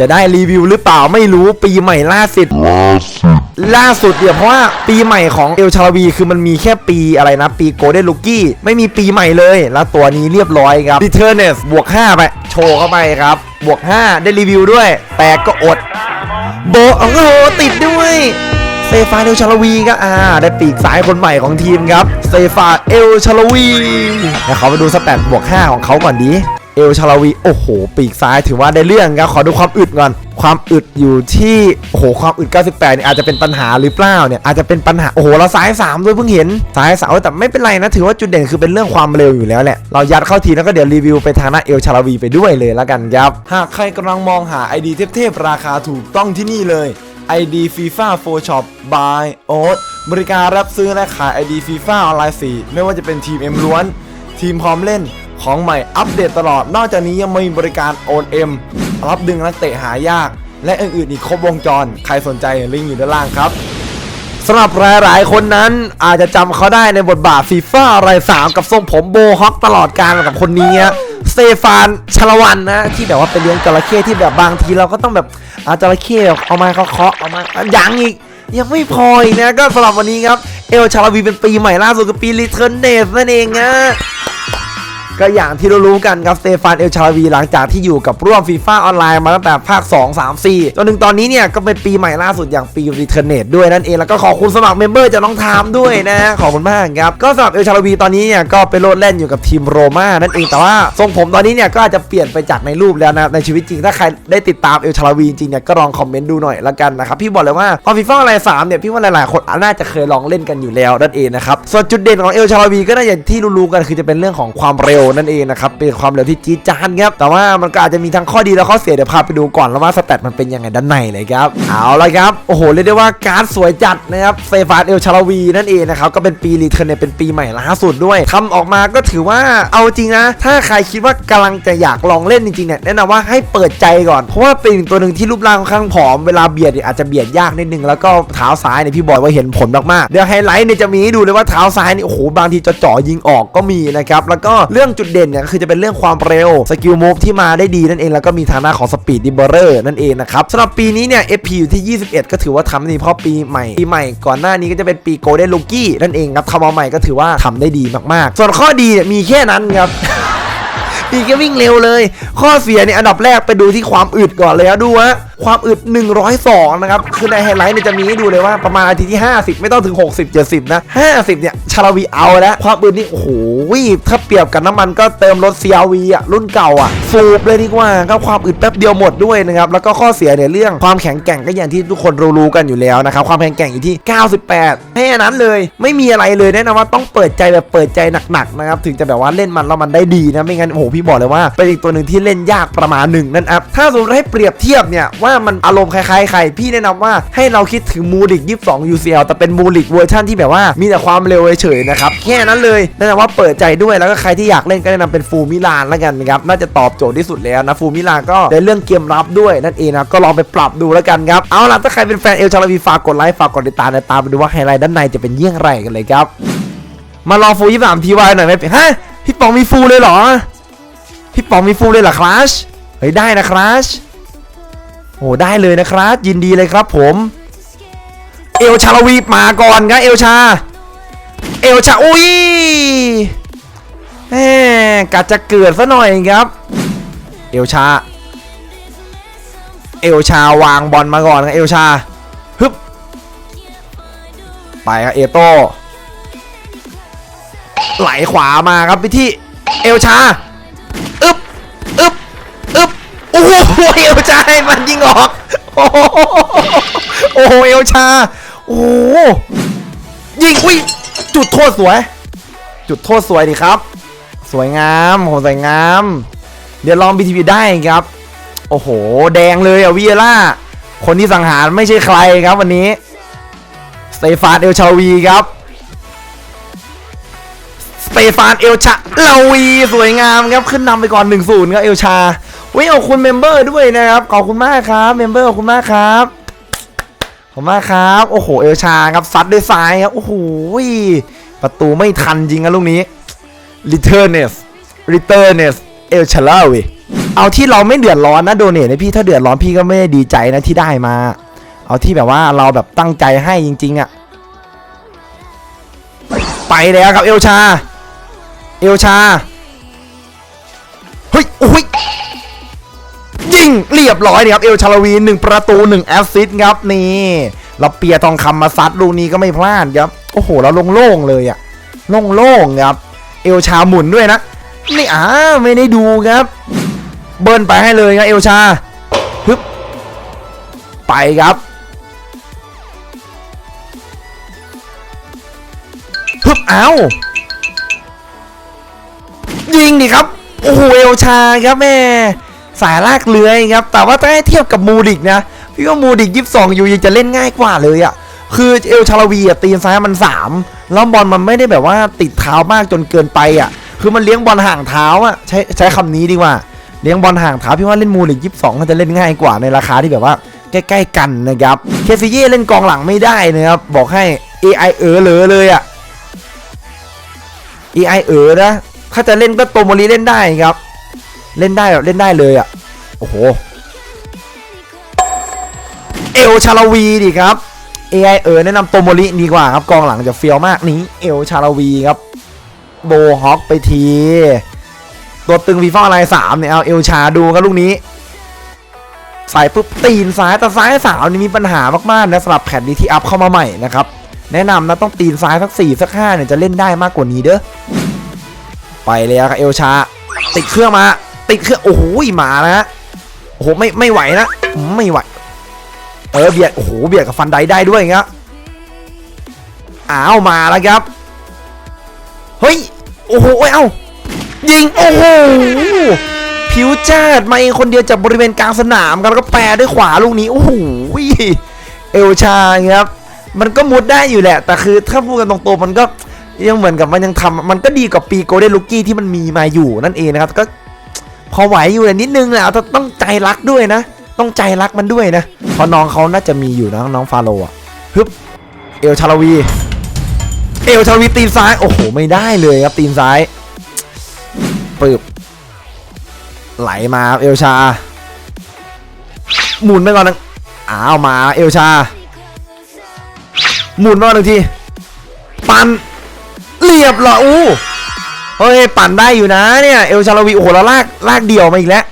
จะได้รีวิวหรือเปล่าไม่รู้ปีใหม่ล่าสุดล่าสุดเนี่ยเพราะว่าปีใหม่ของเอลชาลวีคือมันมีแค่ปีอะไรนะ ปีโกลเด้นลูกี้ไม่มีปีใหม่เลย แล้วตัวนี้เรียบร้อยครับ r e t u r n e s บวก 5 ไป โชว์เข้าไปครับ บวก 5 ได้รีวิวด้วย แต่ก็อด โบโอ้โห ติดด้วยเซฟาเอลชาลวีก็อ่า ได้ปีกซ้ายคนใหม่ของทีมครับเซฟาเอลชาลวีเดี๋ยวเขาไปดูสแตทบวก 5 ของเขาก่อนดี เอลชาลวี โอ้โห ปีกซ้ายถือว่าได้เรื่องครับ ขอดูความอึดก่อน ความอึดอยู่ที่ โอ้โห ความอึด 98 เนี่ยอาจจะเป็นปัญหาหรือเปล่าเนี่ย อาจจะเป็นปัญหา โอ้โห เราซ้าย 3 ด้วยเพิ่งเห็น ซ้ายสามแต่ไม่เป็นไรนะ ถือว่าจุดเด่นคือเป็นเรื่องความเร็วอยู่แล้วแหละ เรายัดเข้าทีแล้วก็เดี๋ยวรีวิวไปทางหน้าเอลชาลวีไปด้วยเลยแล้วกันครับ หากใครกำลังมองหา ID เทพๆราคาถูกต้องที่นี่เลย ID FIFA 4 Shop by Oat บริการรับซื้อและขาย ID FIFA ออนไลน์4ไม่ว่าจะเป็นทีม M ล้วน ทีมพร้อมเล่น ของใหม่อัปเดตตลอด นอกจากนี้ยังมีบริการโอนเอ็มรับดึงนักเตะหายาก และอื่นๆอีกครบวงจร ใครสนใจลิงก์อยู่ด้านล่างครับสำหรับหลาย ๆ คนนั้นอาจจะจำเขาได้ในบทบาทฟีฟ่าอะไรสามกับทรงผมโบฮอกตลอดการกับคนนี้สเตฟานชลวันนะ ที่แบบว่าเป็นเลี้ยงจระเข้ที่แบบบางทีเราก็ต้องแบบอาจระเข้เอามาเคาะเอามายังอีก ยังไม่พออีกนะก็สำหรับวันนี้ครับ เอลชาลวีเป็นปีใหม่ล่าสุดคือปีรีเทิร์นเนสนั่นเองนะ ก็อย่างที่เรารู้กันครับสเตฟานเอลชาลวีหลังจากที่อยู่กับร่วมฟีฟ่าออนไลน์มาตั้งแต่ภาค 2 3 4 จนถึงตอนนี้เนี่ยก็เป็นปีใหม่ล่าสุดอย่างปีรีเทิร์นเนสด้วยนั่นเอง แล้วก็ขอบคุณสมัครเมมเบอร์จากน้องทามด้วยนะ ขอบคุณมากครับ ก็สำหรับเอลชาลวีตอนนี้เนี่ยก็ไปโลดแล่นอยู่กับทีมโรม่านั่นเองแต่ว่าทรงผมตอนนี้เนี่ยก็อาจจะเปลี่ยนไปจากในรูปแล้วนะในชีวิตจริงถ้าใครได้ติดตามเอลชาลวีจริงเนี่ยก็ลองคอมเมนต์ดูหน่อยละกันนะครับพี่บอกเลยว่าพอฟีฟ่าอะไรสามเนี่ยพี่ว่าหลายๆคนน่าจะเคยลองเล่นกันอยู่แล้วนั่นเองนะครับส่วนจุดเด่นของเอลชาลวีก็น่าอย่างที่รู้ๆกันคือจะเป็นเรื่องของความเร็วนั่นเองนะครับเป็นความเร็วที่จี๊ดจ๊าดครับแต่ว่ามันก็อาจจะมีทั้งข้อดีและข้อเสียเดี๋ยวพาไปดูก่อนแล้วว่าสแตทมันเป็นยังไงด้านในเลยครับเอาละครับโอ้โหเรียกได้ว่าการ์ดสวยจัดนะครับเซฟานเอลชาลวีนั่นเองนะครับก็เป็นปีรีเทิร์นเนี่ยเป็นปีใหม่ล่าสุดด้วยทำออกมาก็ถือว่าเอาจริงนะ ถ้าใครคิดว่ากำลังจะอยากลองเล่นจริงๆเนี่ยแนะนำว่าให้เปิดใจก่อนเพราะว่าเป็นตัวหนึ่งที่รูปร่างค่อนข้างผอมเวลาเบียดอาจจะเบียดยากนิดนึงแล้วก็เท้าซ้ายเนี่ยพี่บอยว่าเห็นผลมากๆเดี๋ยวไฮไลท์เนี่ยจะมีให้ดูเลยว่าเท้าซ้ายนี่โอ้โหบางทีจะจ่อยิงออกก็มีนะครับแล้วก็เรื่องจุดเด่นเนี่ยคือจะเป็นเรื่องความเร็วสกิลมูฟที่มาได้ดีนั่นเองแล้วก็มีฐานะของสปีดดิบเบอร์นั่นเองนะครับสำหรับปีนี้เนี่ย FP อยู่ที่ 21 ก็ถือว่าทำได้ดีเพราะปีใหม่ปีใหม่ก่อนหน้านี้ก็จะเป็นปีโกลเด้นลูกี้นั่นเองครับทำมาใหม่ก็ถือว่าทำได้ดีมากๆ ส่วนข้อดีเนี่ยมีแค่นั้นครับ ปีกก็วิ่งเร็วเลย ข้อเสียเนี่ยอันดับแรกไปดูที่ความอึดก่อนเลยอะดูฮะความอึด 102 นะครับ คือในไฮไลท์เนี่ยจะมีให้ดูเลยว่าประมาณนาทีที่ 50 ไม่ต้องถึง 60 70 นะ 50 เนี่ย ชาลวีเอาแล้ว ความอึดนี่ โอ้โห ถ้าเปรียบกับน้ำมันก็เติมรถ CRV อะ รุ่นเก่าอะ สูบเลยดีกว่าก็ความอึดแป๊บเดียวหมดด้วยนะครับ แล้วก็ข้อเสียเนี่ยเรื่องความแข็งแกร่งก็อย่างที่ทุกคนรู้ๆกันอยู่แล้วนะครับ ความแข็งแกร่งอยู่ที่ 98 แค่นั้นเลย ไม่มีอะไรเลยแนะนำว่าต้องเปิดใจแบบเปิดใจหนักๆนะครับ ถึงจะแบบว่าเล่นมันแล้วมันได้ดีนะ ไม่งั้น โอ้โห พี่บอกเลยว่าเป็นอีกตัวหนึ่งที่เล่นยากประมาณหนึ่งนั่นครับถ้าสมมติให้เปรียบเทียบเนี่ยว่ามันอารมณ์คล้ายๆใครพี่แนะนำว่าให้เราคิดถึงมูลิก22 UCL แต่เป็นมูลิกเวอร์ชันที่แบบว่ามีแต่ความเร็วเฉยๆนะครับแค่นั้นเลยแนะนำว่าเปิดใจด้วยแล้วก็ใครที่อยากเล่นก็แนะนำเป็นฟูมิลานแล้วกันนะครับน่าจะตอบโจทย์ที่สุดแล้วนะฟูมิลานก็ในเรื่องเกมรับด้วยนั่นเองนะก็ลองไปปรับดูแล้วกันครับเอาล่ะถ้าใครเป็นแฟนเอลชาลาวีฝากกดไลค์ฝากกดติดตามนะตามไปดูว่าไฮไลท์ด้านในจะเป็นเยี่ยงไรกันเลยครับมาลองฟูยี่สามทีวายหน่อยไหมฮะพี่ปองมีฟูเลยเหรอ พี่ป๋องมีฟูเลยเหรอคลาชเฮ้ยได้นะคลาชโอ้ได้เลยนะครับยินดีเลยครับผม เอลชาลวีมาก่อนครับเอลชา เอลชาอุ้ยแหมกัดจะเกิดซะหน่อยครับ เอลชา เอลชาวางบอลมาก่อนครับเอลชาฮึบไปครับเอโต้ไหลขวามาครับไปที่เอลชา ให้มันยิงออก โอ้โหโอ้โหเอลชา โอ้ยิงอุ้ยจุดโทษสวย จุดโทษสวยดีครับ สวยงามโหสวยงาม เดี๋ยวลองบีทีวีได้ครับ โอ้โห แดงเลยอะวิเอล่า คนที่สังหารไม่ใช่ใครครับวันนี้สเตฟานเอลชาวีครับสเตฟานเอลชาลาวี สวยงามครับ ขึ้นนำไปก่อน1-0ครับเอลชา วิขอบคุณเมมเบอร์ด้วยนะครับขอบคุณมากครับเมมเบอร์ขอบคุณมากครับขอบคุณมากครับ โอ้โหเอลชาครับซัดด้วยซ้ายครับโอ้โหประตูไม่ทันจริงนะลูกนี้ r e t u r n e s r e t u r n e s เนสเอลชาลาวีเอาที่เราไม่เดือดร้อนนะโดเนทให้พี่ถ้าเดือดร้อนพี่ก็ไม่ได้ดีใจนะที่ได้มา เอาที่แบบว่าเราแบบตั้งใจให้จริง ๆอะไปแล้วครับเอลชา เอลชา เฮ้ยโอ้ย ยิงเรียบร้อยเลยครับ เอลชาลวีหนึ่งประตูหนึ่งแอสซิสต์ครับนี่เราเปียทองคำมาซัดลูกนี้ก็ไม่พลาดครับ โอ้โหเราโล่งๆเลยอะโล่งๆครับ เอลชาหมุนด้วยนะนี่อ่าไม่ได้ดูครับ เบิร์นไปให้เลยครับเอลชาฮึบไปครับฮึบเอายิงดิครับ โอ้โหเอลชาครับแม่ สายลากเลื้อยครับ แต่ว่าถ้าให้เทียบกับมูดิกนะ พี่ว่ามูดิกยี่สิบสองอยู่ยังจะเล่นง่ายกว่าเลยอะ่ะ คือเอลชาลวีอะตีนซ้ายมันสามแล้วบอลมันไม่ได้แบบว่าติดเท้ามากจนเกินไปอะ คือมันเลี้ยงบอลห่างเท้าอะใช้ใช้คำนี้ดีกว่า เลี้ยงบอลห่างเท้าพี่ว่าเล่นมูดิกยี่สิบสองมันจะเล่นง่ายกว่าในราคาที่แบบว่าใกล้ๆกันนะครับ เคซิเย่เล่นกองหลังไม่ได้นะครับ บอกให้ AI เออเลยเลยอะ AI เออนะ ถ้าจะเล่นก็โตโมริเล่นได้ครับ เล่นได้เล่นได้เลยอะ โอ้โห เอลชาลาวีดิครับ AI เออแนะนำโตโมริดีกว่าครับกองหลังจะเฟี้ยวมากนี้เอลชาลาวีครับ โบฮอกไปที ตัวตึงวีฟ่าอะไรสามเนี่ยเอาเอลชาดูครับลูกนี้ใส่ปุ๊บตีนซ้ายแต่ซ้ายสาวนี่มีปัญหามากๆนะสำหรับแผ่นนี้ที่อัพเข้ามาใหม่นะครับ แนะนำนะต้องตีนซ้ายสักสี่สักห้าเนี่ยจะเล่นได้มากกว่านี้เด้อไปแล้วครับเอลชา ติดเครื่องมา ติดเครื่องโอ้โหมาแล้วฮะโอ้โหไม่ไม่ไหวนะไม่ไหวเออเบียดโอ้โหเบียดกับฟันไดได้ด้วยเงี้ยอ้าวมาแล้วครับเฮ้ยโอ้โหเอ้ายิงโอ้โหผิวจ้าดมาเองคนเดียวจากบริเวณกลางสนามครับแล้วก็แปรด้วยขวาลูกนี้โอ้โหเอลชาครับ มันก็มุดได้อยู่แหละ แต่คือถ้าพูดกันตรงๆมันก็ยังเหมือนกับมันยังทำมันก็ดีกว่าปีโกลเด้นลูกี้ที่มันมีมาอยู่นั่นเองนะครับก็ พอไหวอยู่แต่นิดนึงแหละต่ต้องใจรักด้วยนะ ต้องใจรักมันด้วยนะ เพราะน้องเขาน่าจะมีอยู่นะน้องฟาโรห์อะฮึบเอลชาลวี เอลชาลวีตีนซ้ายโอ้โหไม่ได้เลยครับตีนซ้ายปึบไหลมาเอลชา หมุนไปก่อนนึงอ้าวมาเอลชา หมุนมาหนึ่งทีปันเรียบร้อยอู้ เฮ้ยปั่นได้อยู่นะเนี่ยเอลชาลวีโอ้โหแล้วลากลากเดี่ยวมาอีกแล้ว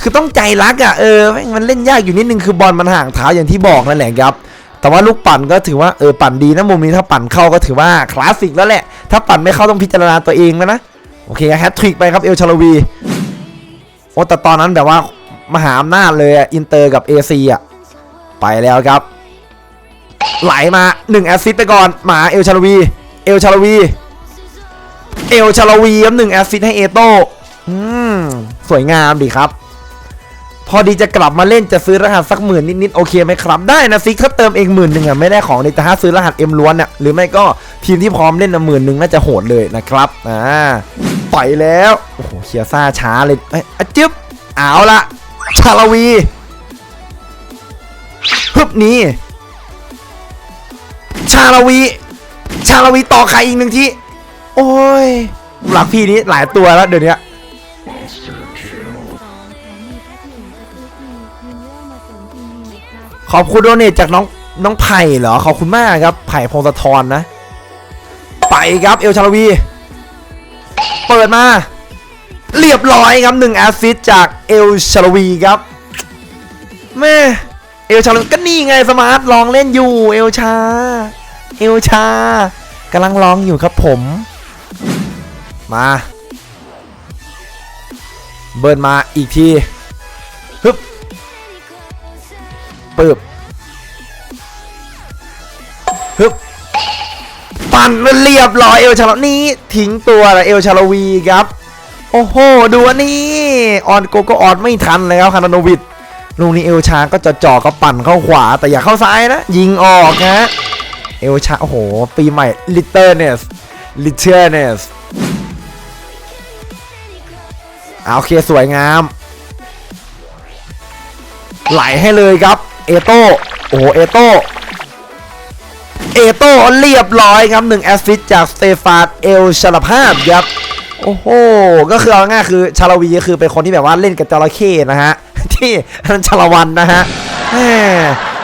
คือต้องใจรักอะ่ะเออมันเล่นยากอยู่นิดนึงคือบอลมันห่างเท้าอย่างที่บอกนั่นแหละครับ แต่ว่าลูกปั่นก็ถือว่าเออปั่นดีนะมุมนี้ถ้าปั่นเข้าก็ถือว่าคลาสสิกแล้วแหละ ถ้าปั่นไม่เข้าต้องพิจารณาตัวเองแล้วนะโอเคแฮตทริกไปครับเอลชาลวีโอ้แต่ตอนนั้นแบบว่ามหาอำนาจเลยอินเตอร์กับเอซีอะไปแล้วครับ ไหลมา1แอสซิสไปก่อนหมาเอลชาลวี เอลชาลวี เอลชาลวีครับหนึ่งแอสซิสให้เอโต้อืมสวยงามดีครับ พอดีจะกลับมาเล่นจะซื้อรหัสสักหมื่นนิด ๆ โอเคไหมครับ ได้นะซิกถ้าเติมเองหมื่นหนึ่งอะไม่ได้ของเลยแต่ถ้าซื้อรหัสเอ็มล้วนอะหรือไม่ก็ทีมที่พร้อมเล่นนะหมื่นหนึ่งน่าจะโหดเลยนะครับอ่าไปแล้ว โอ้โหเคียซ่าช้าเลยเอ้อจึ๊บเอาละชาลวีฮึบนี้ ชาลวี ชาลวีต่อใครอีกหนึ่งที โอ้ย หลักพี่นี้หลายตัวแล้วเดี๋ยวนี้สองแถมมีแพ็คหนึ่งกระทืบอีกมินนี้ขอบคุณโดเนทจากน้องน้องไผ่เหรอ ขอบคุณมากครับ ไผ่พงศธรนะ ไปครับเอลชาลวี เปิดมา เรียบร้อยครับหนึ่งแอสซิสจากเอลชาลวีครับแม่เอลชาลวีก็นี่ไงสมาร์ทลองเล่นอยู่เอลชา เอลชากำลังลองอยู่ครับผม มา เบิร์นมาอีกทีฮึบปึ๊บฮึบปั่นมันเรียบร้อยเอลชาลนี่ทิ้งตัวละเอลชาลวีครับ โอ้โห ดูอันนี้ออนโกก็ออนไม่ทันเลยครับคานาโนวิดลูกนี้เอลชาก็จะจ่อก็ปั่นเข้าขวาแต่อย่าเข้าซ้ายนะ ยิงออกนะเอลชาโอ้โห ปีใหม่ลิเตอร์เนส ลิเตอร์เนสโอเคสวยงาม ไหลให้เลยครับ เอโต้โอ้โหเอโต้เอโต้เรียบร้อยครับ1แอสซิสต์จากสเตฟานเอลชลภาพครับโอ้โห ก็คือเอาง่ายคือชาลวีก็คือเป็นคนที่แบบว่าเล่นกับจระเข้นะฮะ ที่นันชาลวันนะฮะแหม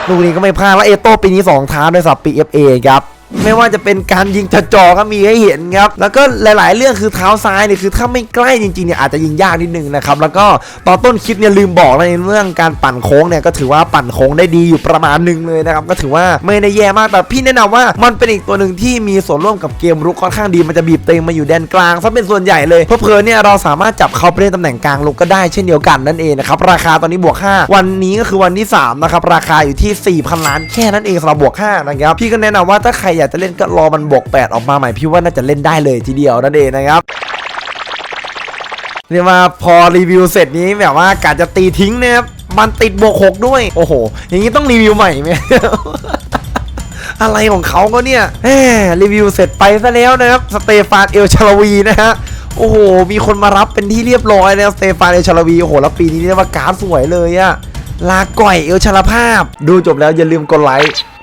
ลูกนี้ก็ไม่พลาดแล้วเอโต้ปีนี้ 2ท้าด้วยสับปี FA ครับ ไม่ว่าจะเป็นการยิงจะจอก็มีให้เห็นครับ แล้วก็หลาย ๆ เรื่องคือเท้าซ้ายเนี่ยคือถ้าไม่ใกล้จริงๆเนี่ยอาจจะยิงยากนิดนึงนะครับ แล้วก็ตอนต้นคลิปเนี่ยลืมบอกในเรื่องการปั่นโค้งเนี่ยก็ถือว่าปั่นโค้งได้ดีอยู่ประมาณหนึ่งเลยนะครับ ก็ถือว่าไม่ได้แย่มากแต่พี่แนะนำว่ามันเป็นอีกตัวหนึ่งที่มีส่วนร่วมกับเกมรุกค่อนข้างดีมันจะบีบเต็งมาอยู่แดนกลางซะเป็นส่วนใหญ่เลยเพราะๆเนี่ยเราสามารถจับเขาไปเล่นตำแหน่งกลางลุกก็ได้เช่นเดียวกันนั่นเองนะครับราคาตอนนี้บวก 5 วันนี้ก็คือวันที่3นะครับราคาอยู่ที่4,000ล้านแค่นั้นเองสำหรับบวก5นะครับพี่ก็แนะนำว่าถ้าใครอยากจะเล่นก็รอมันบวก8 ออกมาใหม่พี่ว่าน่าจะเล่นได้เลยทีเดียวนั่นเองนะครับเรียกว่าพอรีวิวเสร็จนี้แบบว่ากะจะตีทิ้งนะครับมันติดบวก6ด้วย โอ้โห อย่างนี้ต้องรีวิวใหม่ไหมอะไรของเขาก็เนี่ยแหมรีวิวเสร็จไปซะแล้วนะครับสเตฟานเอลชาลวีนะฮะโอ้โห มีคนมารับเป็นที่เรียบร้อยแล้วสเตฟานเอลชาลวีโอ้โหแล้วปีนี้เรียกว่าการ์ดสวยเลยอะลาก่อยเอลชาลภาพ ดูจบแล้วอย่าลืมกดไลค์